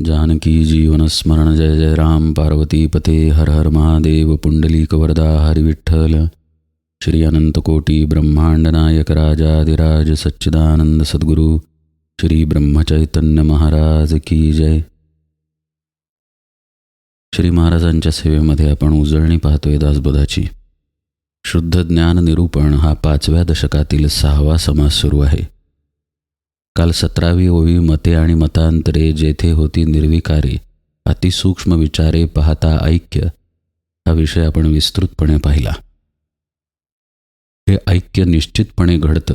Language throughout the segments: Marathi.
जानकी जीवनस्मरण जय जय राम। पार्वती पते हर हर महादेव। पुंडलीक वरदा हरिविठ्ठल। श्री अनंतकोटी ब्रह्मांड नायक राजाधिराज सच्चिदानंद सद्गुरू। श्री ब्रह्मचैतन्य महाराज की जय। श्री महाराजांच्या सेवेमध्ये आपण उजळणी पाहतोय दासबोधाची. शुद्ध ज्ञान निरूपण हा पाचव्या दशकातील सहावा समास सुरू आहे. काल सतरावी ओवी मते आणि मतांतरे जेथे होती निर्विकारे अतिसूक्ष्म विचारे पाहता ऐक्य हा विषय आपण विस्तृतपणे पाहिला. हे ऐक्य निश्चितपणे घडतं.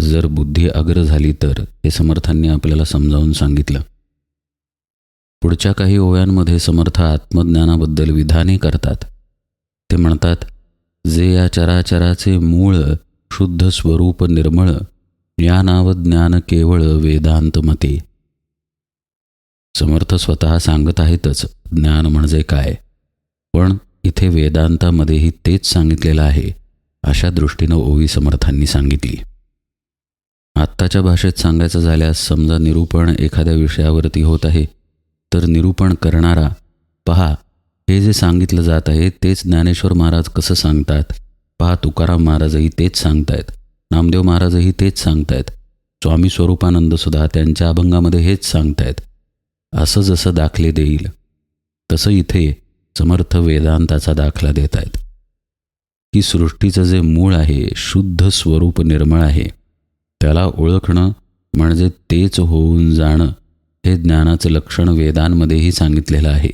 जर बुद्धी अग्र झाली तर हे समर्थांनी आपल्याला समजावून सांगितलं. पुढच्या काही ओव्यांमध्ये समर्थ आत्मज्ञानाबद्दल विधाने करतात. ते म्हणतात जे या चराचराचे मूळ शुद्ध स्वरूप निर्मळ या नाव ज्ञान केवळ वेदांतमते. समर्थ स्वतः सांगत आहेतच ज्ञान म्हणजे काय? पण इथे वेदांतामध्येही तेच सांगितलेलं आहे अशा दृष्टीनं ओवी समर्थांनी सांगितली. आत्ताच्या भाषेत सांगायचं झाल्यास समजा निरूपण एखाद्या विषयावरती होत आहे तर निरूपण करणारा पहा हे जे सांगितलं जात आहे तेच ज्ञानेश्वर महाराज कसं सांगतात? पहा तुकाराम महाराजही तेच सांगतायत. नामदेव महाराजही तेच सांगतायत. स्वामी स्वरूपानंद सुद्धा त्यांच्या अभंगामध्ये हेच सांगतायत. असं जसं दाखले देईल तसं इथे समर्थ वेदांताचा दाखला देत आहेत की सृष्टीचं जे मूळ आहे शुद्ध स्वरूप निर्मळ आहे त्याला ओळखणं म्हणजे तेच होऊन जाणं हे ज्ञानाचं लक्षण वेदांमध्येही सांगितलेलं आहे.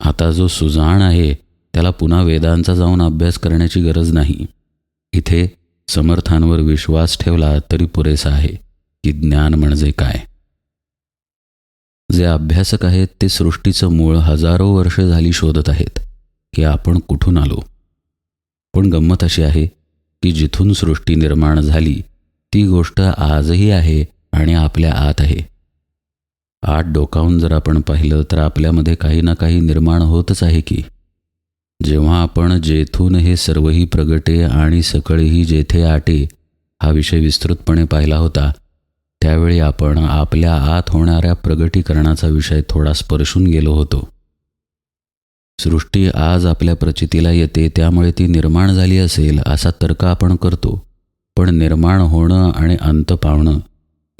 आता जो सुजाण आहे त्याला पुन्हा वेदांचा जाऊन अभ्यास करण्याची गरज नाही. इथे समर्थांवर विश्वास ठेवला तरी पुरेसा आहे की ज्ञान म्हणजे काय? जे अभ्यासक आहेत ते सृष्टीचं मूळ हजारो वर्ष झाली शोधत आहेत की आपण कुठून आलो? पण गंमत अशी आहे की जिथून सृष्टी निर्माण झाली ती गोष्ट आजही आहे आणि आपल्या आत आहे. आत डोकावून जर आपण पाहिलं तर आपल्यामध्ये काही ना काही निर्माण होतच आहे की. जेव्हा आपण जेथून हे सर्वही प्रगटे आणि सकळही जेथे आटे हा विषय विस्तृतपणे पाहिला होता त्यावेळी आपण आपल्या आत होणाऱ्या प्रगटीकरणाचा विषय थोडा स्पर्शून गेलो होतो. सृष्टी आज आपल्या प्रचितीला येते त्यामुळे ती निर्माण झाली असेल असा तर्क आपण करतो. पण निर्माण होणं आणि अंत पावणं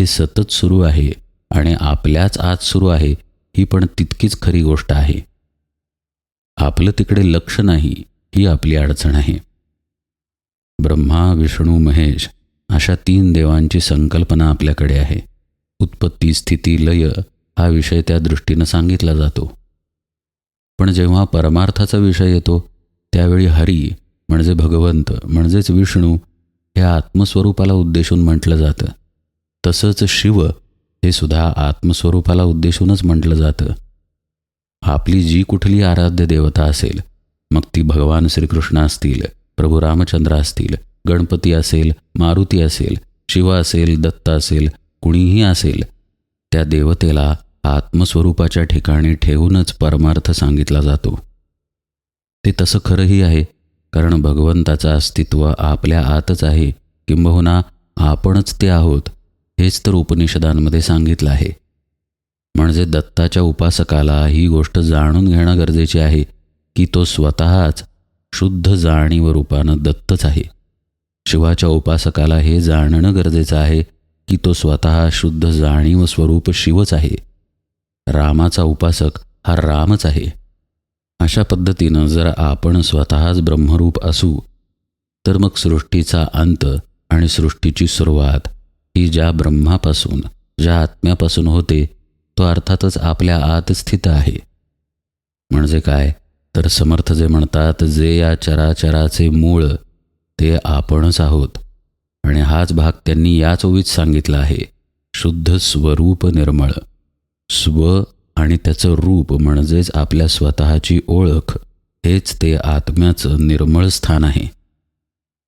हे सतत सुरू आहे आणि आपल्याच आत सुरू आहे ही पण तितकीच खरी गोष्ट आहे. आपलं तिकडे लक्ष नाही ही आपली अडचण आहे. ब्रह्मा विष्णू महेश अशा तीन देवांची संकल्पना आपल्याकडे आहे. उत्पत्ती स्थिती लय हा विषय त्या दृष्टीनं सांगितला जातो. पण जेव्हा परमार्थाचा विषय येतो त्यावेळी हरी म्हणजे भगवंत म्हणजेच विष्णू हे आत्मस्वरूपाला उद्देशून म्हटलं जातं. तसंच शिव हे सुद्धा आत्मस्वरूपाला उद्देशूनच म्हटलं जातं. आपली जी कुठली आराध्य देवता असेल मग ती भगवान श्रीकृष्ण असतील प्रभू रामचंद्र असतील गणपती असेल मारुती असेल शिव असेल दत्त असेल कुणीही असेल त्या देवतेला आत्मस्वरूपाच्या ठिकाणी ठेवूनच परमार्थ सांगितला जातो. ते तसं खरंही आहे कारण भगवंताचं अस्तित्व आपल्या आतच आहे किंबहुना आपणच ते आहोत हेच तर उपनिषदांमध्ये सांगितलं आहे. म्हणजे दत्ताच्या उपासकाला ही गोष्ट जाणून घेणं गरजेचे आहे की तो स्वतःच शुद्ध जाणीव रूपानं दत्तच आहे. शिवाच्या उपासकाला हे जाणणं गरजेचं आहे की तो स्वतः शुद्ध जाणीव स्वरूप शिवच आहे. रामाचा उपासक हा रामच आहे. अशा पद्धतीनं जर आपण स्वतःच ब्रह्मरूप असू तर मग सृष्टीचा अंत आणि सृष्टीची सुरुवात ही ज्या ब्रह्मापासून ज्या आत्म्यापासून होते तो अर्थातच आपल्या आत स्थित आहे. म्हणजे काय? तर समर्थ जे म्हणतात जे या चराचराचे मूळ ते आपणच आहोत. आणि हाच भाग त्यांनी याच ओवीत सांगितला आहे. शुद्ध स्वरूप निर्मळ. स्व आणि त्याचं रूप म्हणजेच आपल्या स्वतःची ओळख हेच ते आत्म्याचं निर्मळ स्थान आहे.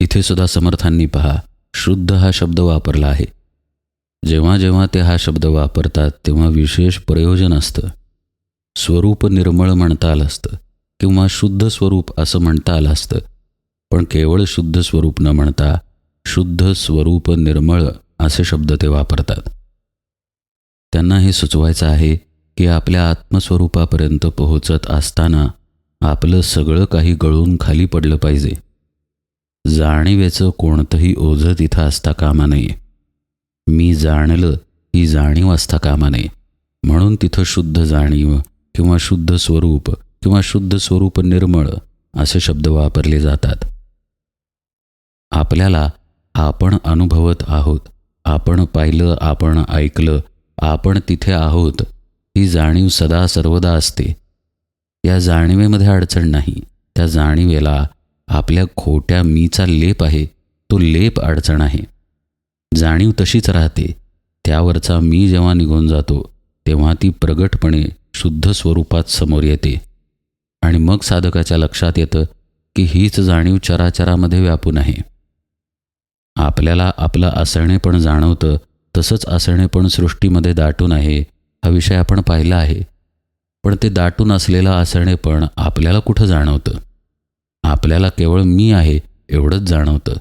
इथे सुद्धा समर्थांनी पहा शुद्ध हा शब्द वापरला आहे. जेव्हा जेव्हा ते हा शब्द वापरतात तेव्हा विशेष प्रयोजन असतं. स्वरूप निर्मळ म्हणता आलं असतं किंवा शुद्ध स्वरूप असं म्हणता आलं असतं. पण केवळ शुद्ध स्वरूप न म्हणता शुद्ध स्वरूप निर्मळ असे शब्द ते वापरतात. त्यांना हे सुचवायचं आहे की आपल्या आत्मस्वरूपापर्यंत पोहोचत असताना आपलं सगळं काही गळून खाली पडलं पाहिजे. जाणीवेचं कोणतंही ओझं तिथं असता कामा नये. मी जाणलं ही जाणीव असता कामा नये म्हणून तिथं शुद्ध जाणीव किंवा शुद्ध स्वरूप किंवा शुद्ध स्वरूप निर्मळ असे शब्द वापरले जातात. आपल्याला आपण अनुभवत आहोत आपण पाहिलं आपण ऐकलं आपण तिथे आहोत ही जाणीव सदा सर्वदा असते. या जाणीवेमध्ये अडचण नाही. त्या जाणीवेला आपल्या खोट्या मीचा लेप आहे तो लेप अडचण आहे. जाणीव तशीच राहते. त्यावरचा मी जेव्हा निघून जातो तेव्हा ती प्रगटपणे शुद्ध स्वरूपात समोर येते. आणि मग साधकाच्या लक्षात येतं की हीच जाणीव चराचरामध्ये व्यापून आहे. आपल्याला आपलं असणे पण जाणवतं तसंच असणे पण सृष्टीमध्ये दाटून आहे हा विषय आपण पाहिला आहे. पण ते दाटून असलेलं असणे पण आपल्याला कुठं जाणवतं? आपल्याला केवळ मी आहे एवढंच जाणवतं.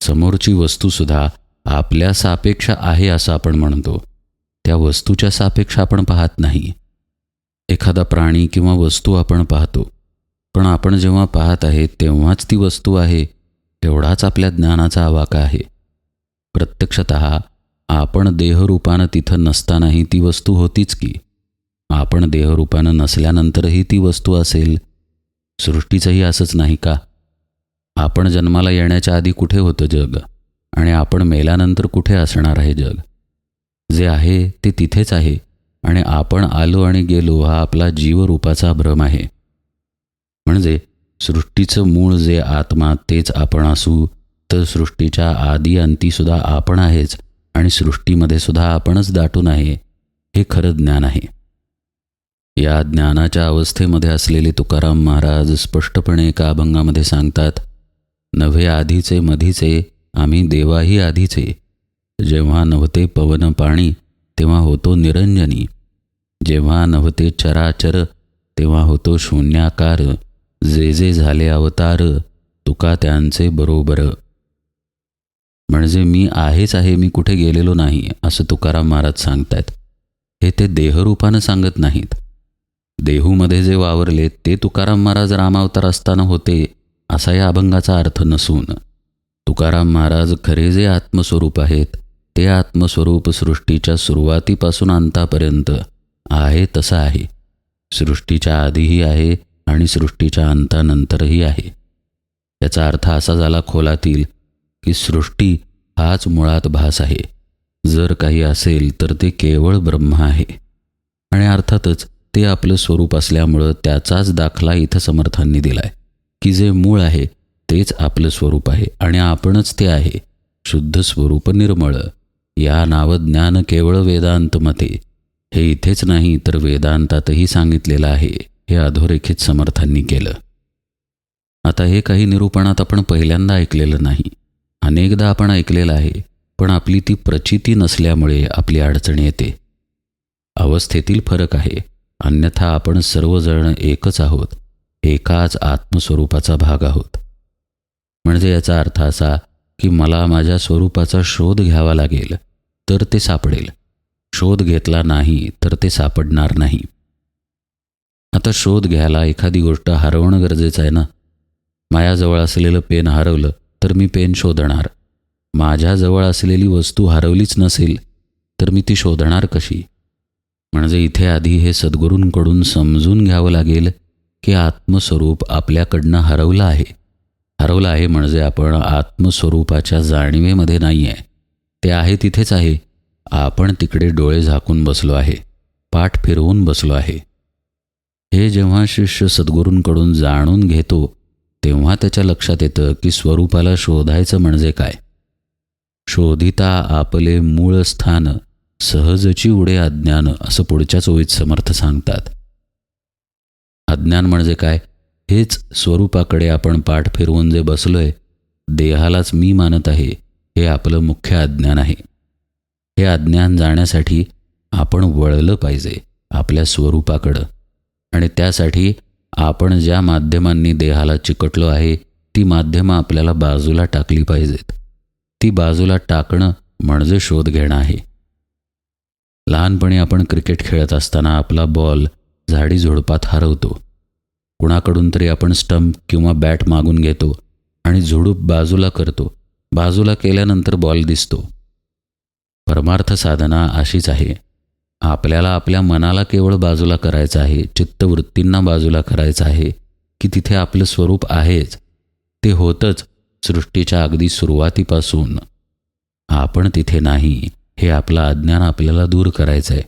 समोरची वस्तूसुद्धा आपल्या सापेक्ष आहे असं आपण म्हणतो. त्या वस्तूच्या सापेक्ष आपण पाहत नाही. एखादा प्राणी किंवा वस्तू आपण पाहतो. पण आपण जेव्हा पाहत आहे तेव्हाच ती वस्तू आहे तेवढाच आपल्या ज्ञानाचा आवाका आहे. प्रत्यक्षत आपण देहरूपानं तिथं नसतानाही ती वस्तू होतीच की? आपण देहरूपानं नसल्यानंतरही ती वस्तू असेल? सृष्टीचंही असंच नाही का? आपण जन्माला येण्याच्या आधी कुठे होतं जग? आणि आपण मेल्यानंतर कुठे असणार आहे जग? जे आहे ते तिथेच आहे आणि आपण आलो आणि गेलो हा आपला जीवरूपाचा भ्रम आहे. म्हणजे सृष्टीचं मूळ जे आत्मा तेच आपण असू तर सृष्टीच्या आधी अंतीसुद्धा आपण आहेच आणि सृष्टीमध्ये सुद्धा आपणच दाटून आहे हे खरं ज्ञान आहे. या ज्ञानाच्या अवस्थेमध्ये असलेले तुकाराम महाराज स्पष्टपणे एका अभंगामध्ये सांगतात नव्हे आधीचे मधीचे आम्ही देवाही आधीचे. जेव्हा नव्हते पवन पाणी तेव्हा होतो निरंजनी. जेव्हा नव्हते चराचर तेव्हा होतो शून्याकार. जे जे झाले अवतार तुका त्यांचे बरोबर. म्हणजे मी आहेच आहे मी कुठे गेलेलो नाही असं तुकाराम महाराज सांगतायत. हे ते देहरूपानं सांगत नाहीत. देहूमध्ये जे वावरले ते तुकाराम महाराज रामावतार असताना होते असा या अभंगाचा अर्थ नसून. तुकाराम महाराज खरे जे आत्मस्वरूप आहेत ते आत्मस्वरूप सृष्टीच्या सुरुवातीपासून अंतापर्यंत आहे तसं आहे. सृष्टीच्या आधीही आहे आणि सृष्टीच्या अंतानंतरही आहे. याचा अर्थ असा झाला खोलातील की सृष्टी हाच मुळात भास आहे. जर काही असेल तर ते केवळ ब्रह्म आहे. आणि अर्थातच ते आपलं स्वरूप असल्यामुळं त्याचाच दाखला इथं समर्थांनी दिलाय की जे मूळ आहे तेच आपलं स्वरूप आहे आणि आपणच ते आहे. शुद्ध स्वरूप निर्मळ. या नावज्ञान केवळ वेदांतमते हे इथेच नाही तर वेदांतातही सांगितलेलं आहे हे अधोरेखित समर्थांनी केलं. आता हे काही निरूपणात आपण पहिल्यांदा ऐकलेलं नाही. अनेकदा आपण ऐकलेलं आहे पण आपली ती प्रचिती नसल्यामुळे आपली अडचण येते. अवस्थेतील फरक आहे अन्यथा आपण सर्वजण एकच आहोत एकाच आत्मस्वरूपाचा भाग आहोत. म्हणजे याचा अर्थ असा की मला माझ्या स्वरूपाचा शोध घ्यावा लागेल तर ते सापडेल. शोध घेतला नाही तर ते सापडणार नाही. आता शोध घ्यायला एखादी गोष्ट हरवणं गरजेचं आहे ना? माझ्याजवळ असलेलं पेन हरवलं तर मी पेन शोधणार. माझ्याजवळ असलेली वस्तू हरवलीच नसेल तर मी ती शोधणार कशी? म्हणजे इथे आधी हे सद्गुरूंकडून समजून घ्यावं लागेल की आत्मस्वरूप आपल्याकडनं हरवलं आहे. हरवलं आहे म्हणजे आपण आत्मस्वरूपाच्या जाणीवेमध्ये नाही आहे ते आहे तिथेच आहे. आपण तिकडे डोळे झाकून बसलो आहे. पाठ फिरवून बसलो आहे. हे जेव्हा शिष्य सद्गुरूंकडून जाणून घेतो तेव्हा त्याच्या लक्षात येतं की स्वरूपाला शोधायचं म्हणजे काय? शोधिता आपले मूळ स्थान सहजची उडे अज्ञान असं पुढच्याच ओळीत समर्थ सांगतात. अज्ञान म्हणजे काय? हेच स्वरूपाकडे आपण पाठ फिरवून जे बसलोय देहालाच मी मानत आहे हे आपलं मुख्य अज्ञान आहे. हे अज्ञान जाण्यासाठी आपण वळलं पाहिजे आपल्या स्वरूपाकडं. आणि त्यासाठी आपण ज्या माध्यमांनी देहाला चिकटलो आहे ती माध्यमं आपल्याला बाजूला टाकली पाहिजेत. ती बाजूला टाकणं म्हणजे शोध घेणं आहे. लहानपणी आपण क्रिकेट खेळत असताना आपला बॉल झाडी झुडपात हरवतो. कुणाकडून तरी आपण स्टंप किंवा बॅट मागून घेतो आणि झुडूप बाजूला करतो. बाजूला केल्यानंतर बॉल दिसतो. परमार्थ साधना अशीच आहे. आपल्याला आपल्या मनाला केवळ बाजूला करायचं आहे चित्तवृत्तींना बाजूला करायचं आहे की तिथे आपलं स्वरूप आहेच. ते होतंच सृष्टीच्या अगदी सुरुवातीपासून. आपण तिथे नाही हे आपलं अज्ञान आपल्याला दूर करायचं आहे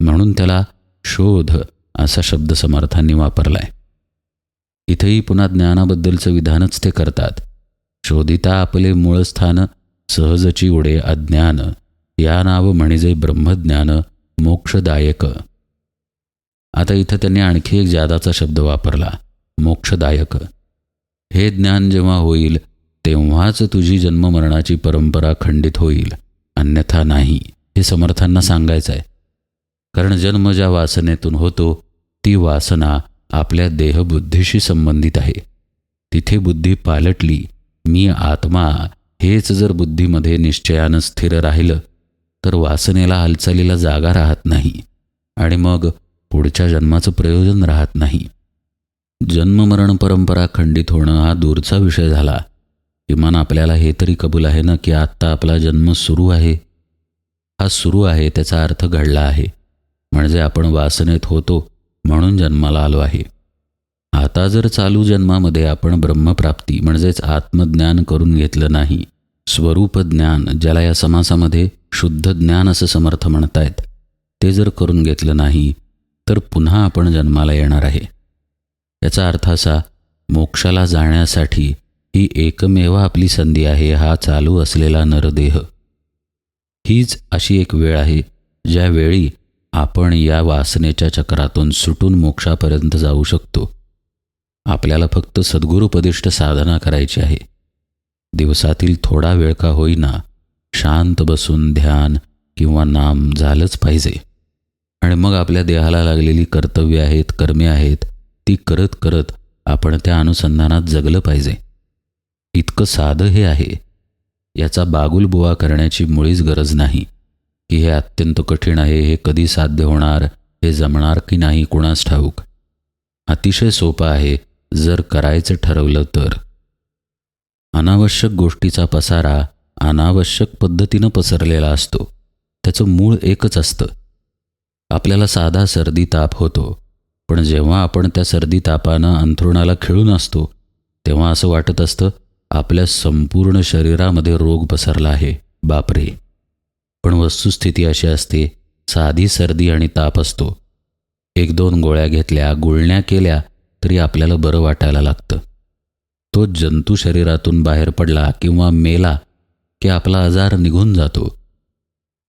म्हणून त्याला शोध असा शब्द समर्थांनी वापरलाय. इथेही पुन्हा ज्ञानाबद्दलचं विधानच ते करतात. शोधिता आपले मूळ स्थान सहजची उडे अज्ञान. या नाव म्हणजे ब्रह्मज्ञान मोक्षदायक. आता इथं त्यांनी आणखी एक जादाचा शब्द वापरला मोक्षदायक. हे ज्ञान जेव्हा होईल तेव्हाच तुझी जन्ममरणाची परंपरा खंडित होईल. अन्यथा नाही हे समर्थांना सांगायचं आहे कारण जन्म ज्या वासनेतून होतो ती वासना आपल्या देहबुद्धीशी संबंधित आहे. तिथे बुद्धी पालटली मी आत्मा हेच जर बुद्धीमध्ये निश्चयानं स्थिर राहिलं तर वासनेला हालचालीला जागा राहत नाही आणि मग पुढच्या जन्माचं प्रयोजन राहत नाही. जन्ममरण परंपरा खंडित होणं हा दूरचा विषय झाला. किमान आपल्याला हे तरी कबूल आहे ना की आत्ता आपला जन्म सुरू आहे? हा सुरू आहे त्याचा अर्थ घडला आहे. म्हणजे आपण वासनेत होतो म्हणून जन्माला आलो आहे. आता जर चालू जन्मामध्ये आपण ब्रह्मप्राप्ती म्हणजेच आत्मज्ञान करून घेतलं नाही स्वरूप ज्ञान ज्याला या समासामध्ये शुद्ध ज्ञान असं समर्थ म्हणतायत ते जर करून घेतलं नाही तर पुन्हा आपण जन्माला येणार आहे. याचा अर्थ असा मोक्षाला जाण्यासाठी ही एकमेव आपली संधी आहे हा चालू असलेला नरदेह. हीच अशी एक वेळ आहे ज्यावेळी आपण या वासनेच्या चक्रातून सुटून मोक्षापर्यंत जाऊ शकतो. आपल्याला फक्त सद्गुरुपदिष्ट साधना करायची आहे. दिवसातील थोडा वेळ का होईना शांत बसून ध्यान किंवा नाम झालंच पाहिजे. आणि मग आपल्या देहाला लागलेली कर्तव्य आहेत कर्मे आहेत ती करत करत आपण त्या अनुसंधानात जगलं पाहिजे. इतकं साधं हे आहे. याचा बागुलबुवा करण्याची मुळीच गरज नाही. की हे अत्यंत कठीण आहे हे कधी साध्य होणार हे जमणार की नाही कुणास ठाऊक? अतिशय सोपं आहे जर करायचं ठरवलं तर. अनावश्यक गोष्टीचा पसारा अनावश्यक पद्धतीनं पसरलेला असतो. त्याचं मूळ एकच असतं. आपल्याला साधा सर्दी ताप होतो. पण जेव्हा आपण त्या सर्दी तापानं अंथरुणाला खिळून असतो तेव्हा असं वाटत असतं आपल्या संपूर्ण शरीरामध्ये रोग पसरला आहे. बापरे! पण वस्तुस्थिती अशी असते साधी सर्दी आणि ताप असतो. एक दोन गोळ्या घेतल्या गुळण्या केल्या तरी आपल्याला बरं वाटायला लागतं. तो जंतू शरीरातून बाहेर पडला किंवा मेला की आपला आजार निघून जातो.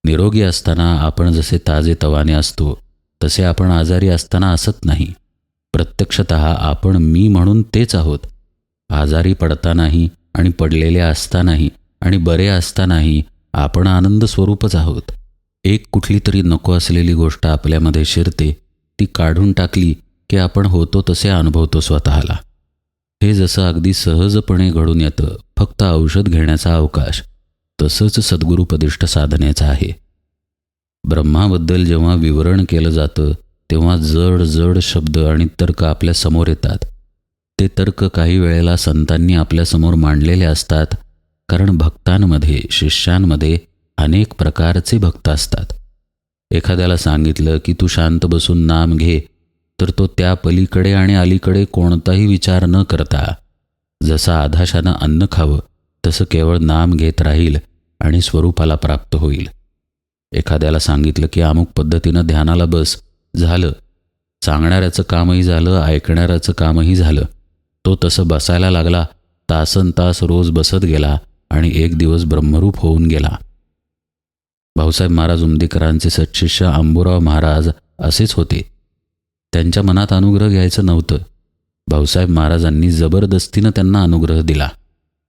निरोगी असताना आपण जसे ताजे तवाने असतो तसे आपण आजारी असताना असत नाही. प्रत्यक्षत आपण मी म्हणून तेच आहोत. आजारी पडतानाही आणि पडलेले असतानाही आणि बरे असतानाही आपण आनंद स्वरूपच आहोत. एक कुठली तरी नको असलेली गोष्ट आपल्यामध्ये शिरते ती काढून टाकली की आपण होतो तसे अनुभवतो स्वतःला. हे जसं अगदी सहजपणे घडून येतं फक्त औषध घेण्याचा अवकाश तसंच सद्गुरुपदिष्ट साधनेचं आहे. ब्रह्माबद्दल जेव्हा विवरण केलं जातं तेव्हा जड जड शब्द आणि तर्क आपल्यासमोर येतात. ते तर्क काही वेळेला संतांनी आपल्यासमोर मांडलेले असतात कारण भक्तांमध्ये शिष्यांमध्ये अनेक प्रकारचे भक्त असतात. एखाद्याला सांगितलं की तू शांत बसून नाम घे तर तो त्या पलीकडे आणि अलीकडे कोणताही विचार न करता जसं आधाशानं अन्न खावं तसं केवळ नाम घेत राहील आणि स्वरूपाला प्राप्त होईल. एखाद्याला सांगितलं की अमुक पद्धतीनं ध्यानाला बस झालं. सांगणाऱ्याचं कामही झालं ऐकणाऱ्याचं कामही झालं. तो तसं बसायला लागला तासन तास रोज बसत गेला आणि एक दिवस ब्रह्मरूप होऊन गेला. भाऊसाहेब महाराज उमदेकरांचे सत्शिष्य आंबूराव महाराज असेच होते. त्यांच्या मनात अनुग्रह घ्यायचं नव्हतं. भाऊसाहेब महाराजांनी जबरदस्तीनं त्यांना अनुग्रह दिला.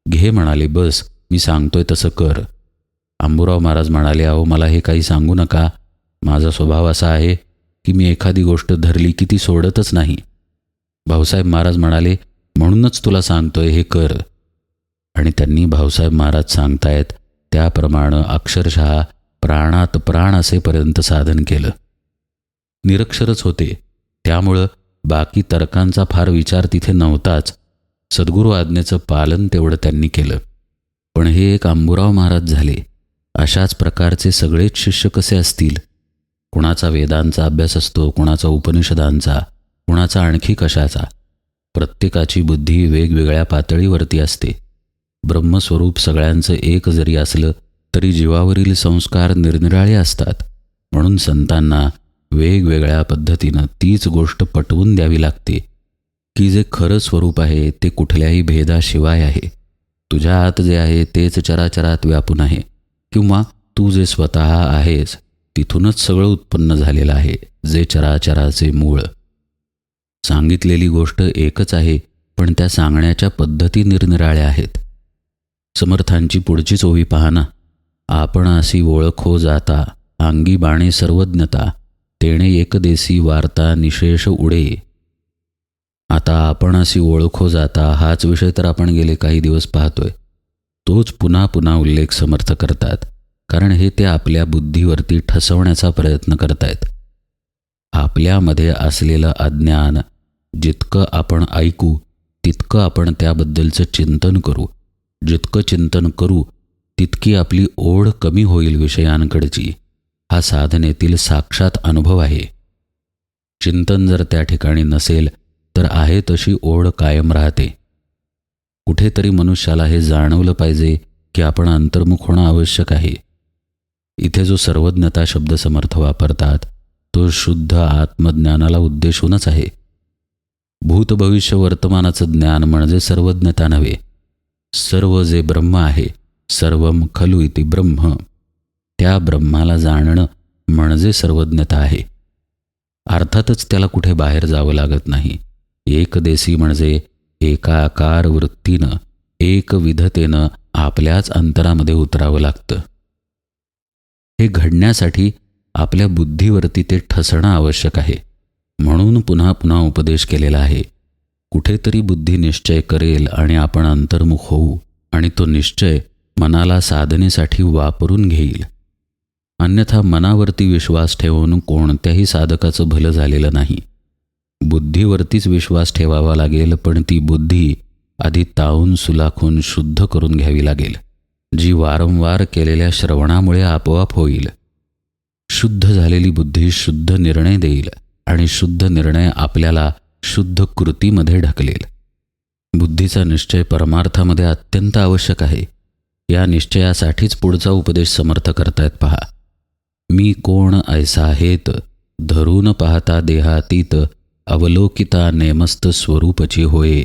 घे म्हणाले बस मी सांगतोय तसं कर. आंबूराव महाराज म्हणाले अहो मला हे काही सांगू नका. माझा स्वभाव असा आहे की मी एखादी गोष्ट धरली की ती सोडतच नाही. भाऊसाहेब महाराज म्हणाले म्हणूनच तुला सांगतोय हे कर. आणि त्यांनी भाऊसाहेब महाराज सांगतायत त्याप्रमाणे अक्षरशः प्राणात प्राण असेपर्यंत साधन केलं. निरक्षरच होते. त्यामुळं बाकी तर्कांचा फार विचार तिथे नव्हताच. सद्गुरू आज्ञेचं पालन तेवढं त्यांनी केलं. पण हे एक आंबुराव महाराज झाले. अशाच प्रकारचे सगळेच शिष्य कसे असतील? कुणाचा वेदांचा अभ्यास असतो कुणाचा उपनिषदांचा कुणाचा आणखी कशाचा? प्रत्येकाची बुद्धी वेगवेगळ्या पातळीवरती असते. ब्रह्मस्वरूप सगळ्यांचं एक जरी असलं तरी जीवावरील संस्कार निरनिराळे असतात. म्हणून संतांना वेगवेगळ्या पद्धतीनं तीच गोष्ट पटवून द्यावी लागते. की जे खरं स्वरूप आहे ते कुठल्याही भेदाशिवाय आहे. तुझ्या आत जे आहे तेच चराचरात व्यापून आहे. किंवा तू जे स्वतः आहेस तिथूनच सगळं उत्पन्न झालेलं आहे जे चराचराचे मूळ. सांगितलेली गोष्ट एकच आहे पण त्या सांगण्याच्या पद्धती निरनिराळ्या आहेत. समर्थांची पुढचीच चोवी पाहना आपण अशी ओळखो हो जाता अंगी बाणे सर्वज्ञता तेणे एकदेसी वार्ता निशेष उडे. आता आपण अशी ओळखो हो जाता हाच विषय तर आपण गेले काही दिवस पाहतोय. तोच पुन्हा पुन्हा उल्लेख समर्थ करतात कारण हे ते आपल्या बुद्धीवरती ठसवण्याचा प्रयत्न करतायत. आपल्यामध्ये असलेलं अज्ञान जितकं आपण ऐकू तितकं आपण त्याबद्दलचं चिंतन करू. जितकं चिंतन करू तितकी आपली ओढ कमी होईल विषयांकडची. हा साधनेतील साक्षात अनुभव आहे. चिंतन जर त्या ठिकाणी नसेल तर आहे तशी ओढ कायम राहते. कुठेतरी मनुष्याला हे जाणवलं पाहिजे की आपण अंतर्मुख होणं आवश्यक आहे. इथे जो सर्वज्ञता शब्द समर्थ वापरतात तो शुद्ध आत्मज्ञानाला उद्देशूनच आहे. भूत भविष्य वर्तमानाचं ज्ञान म्हणजे सर्वज्ञता नव्हे सर्व जे ब्रह्म आहे सर्वम खलु इति ब्रह्म. त्या ब्रह्माला जाणणं म्हणजे सर्वज्ञता आहे. अर्थातच त्याला कुठे बाहेर जावं लागत नाही. एकदेशी म्हणजे एकाकार वृत्तीनं एकविधतेनं आपल्याच अंतरामध्ये उतरावं लागतं. हे घडण्यासाठी आपल्या बुद्धीवरती ते ठसणं आवश्यक आहे. म्हणून पुन्हा पुन्हा उपदेश केलेला आहे. कुठेतरी बुद्धी निश्चय करेल आणि आपण अंतर्मुख होऊ आणि तो निश्चय मनाला साधनेसाठी वापरून घेईल. अन्यथा मनावरती विश्वास ठेवून कोणत्याही साधकाचं भलं झालेलं नाही. बुद्धीवरतीच विश्वास ठेवावा लागेल पण ती बुद्धी आधी ताऊन सुलाखून शुद्ध करून घ्यावी लागेल जी वारंवार केलेल्या श्रवणामुळे आपोआप होईल. शुद्ध झालेली बुद्धी शुद्ध निर्णय देईल आणि शुद्ध निर्णय आपल्याला शुद्ध कृतीमध्ये ढकलेल. बुद्धीचा निश्चय परमार्थामध्ये अत्यंत आवश्यक आहे. या निश्चयासाठीच पुढचा उपदेश समर्थ करतायत पहा. मी कोण ऐसा आहेत धरून पाहता देहातीत अवलोकिता नेमस्त स्वरूपची होय.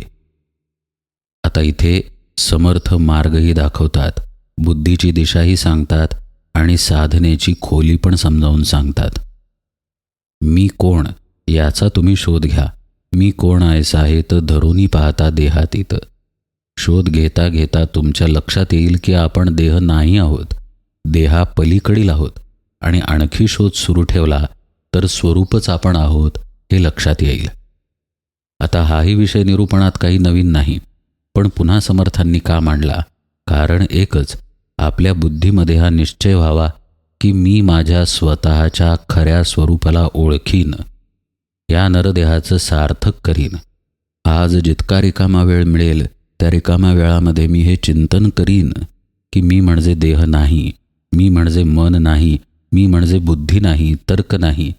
आता इथे समर्थ मार्गही दाखवतात बुद्धीची दिशाही सांगतात आणि साधनेची खोली पण समजावून सांगतात. मी कोण याचा तुम्ही शोध घ्या. मी कोण आहेस आहे तर धरूनही पाहता देहात इथं. शोध घेता घेता तुमच्या लक्षात येईल की आपण देह नाही आहोत. देहा पलीकडील आहोत. आणि आणखी शोध सुरू ठेवला तर स्वरूपच आपण आहोत हे लक्षात येईल. आता हाही विषय निरूपणात काही नवीन नाही. पण पुन्हा समर्थांनी का मांडला? कारण एकच आपल्या बुद्धीमध्ये हा निश्चय व्हावा की मी माझ्या स्वतःच्या खऱ्या स्वरूपाला ओळखीन. या नरदेहाचं सार्थक करीन. आज जितका रिकामा वेळ मिळेल त्या रिकामा वेळामध्ये मी हे चिंतन करीन की मी म्हणजे देह नाही मी म्हणजे मन नाही मी म्हणजे बुद्धी नाही तर्क नाही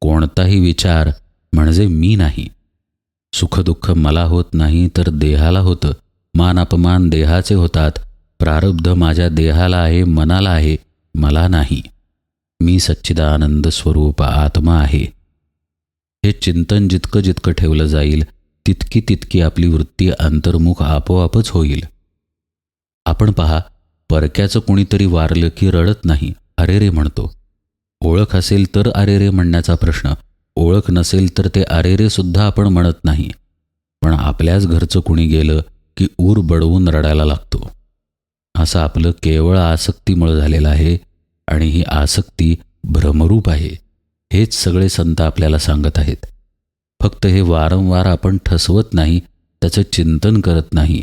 कोणताही विचार म्हणजे मी नाही. सुखदुःख मला होत नाही तर देहाला होतं. मान अपमान देहाचे होतात. प्रारब्ध माझ्या देहाला आहे मनाला आहे मला नाही. मी सच्चिदानंद स्वरूप आत्मा आहे. हे चिंतन जितकं जितकं ठेवलं जाईल तितकी तितकी आपली वृत्ती अंतर्मुख आपोआपच होईल. आपण पहा परक्याचं कुणीतरी वारलं की रडत नाही अरे रे म्हणतो. ओळख असेल तर अरे रे म्हणण्याचा प्रश्न ओळख नसेल तर ते अरेरे सुद्धा आपण म्हणत नाही. पण आपल्याच घरचं कुणी गेलं की ऊर बडवून रडायला लागतो. असं आपलं केवळ आसक्तीमुळं झालेलं आहे आणि ही आसक्ती भ्रमरूप आहे. हेच सगळे संत आपल्याला सांगत आहेत. फक्त हे वारंवार आपण ठसवत नाही त्याचं चिंतन करत नाही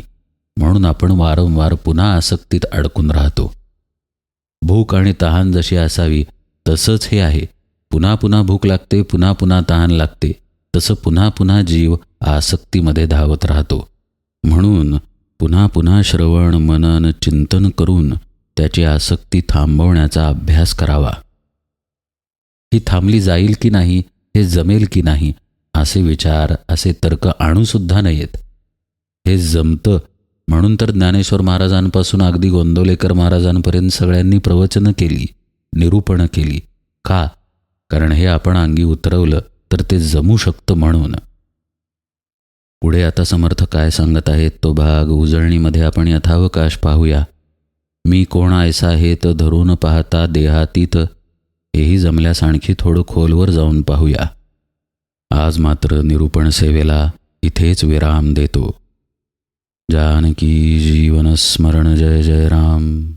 म्हणून आपण वारंवार पुन्हा आसक्तीत अडकून राहतो. भूक आणि तहान जशी असावी तसंच हे आहे. पुन्हा पुन्हा भूक लागते पुन्हा पुन्हा तहान लागते तसं पुन्हा पुन्हा जीव आसक्तीमध्ये धावत राहतो. म्हणून पुन्हा पुन्हा श्रवण मनन चिंतन करून त्याची आसक्ती थांबवण्याचा अभ्यास करावा. ही थांबली जाईल की नाही हे जमेल की नाही असे विचार असे तर्क आणूसुद्धा नयेत. हे जमतं म्हणून तर ज्ञानेश्वर महाराजांपासून अगदी गोंदवलेकर महाराजांपर्यंत सगळ्यांनी प्रवचनं केली निरूपणं केली. का? कारण हे आपण अंगी उतरवलं तर ते जमू शकतं म्हणून. पुढे आता समर्थ काय सांगत आहेत तो भाग उजळणीमध्ये आपण यथावकाश पाहूया. मी कोण ऐसा आहे तर धरून पाहता देहातीत हेही जमल्यास आणखी थोडं खोलवर जाऊन पाहूया. आज मात्र निरूपण सेवेला इथेच विराम देतो. जानकी जीवन स्मरण जय जय राम.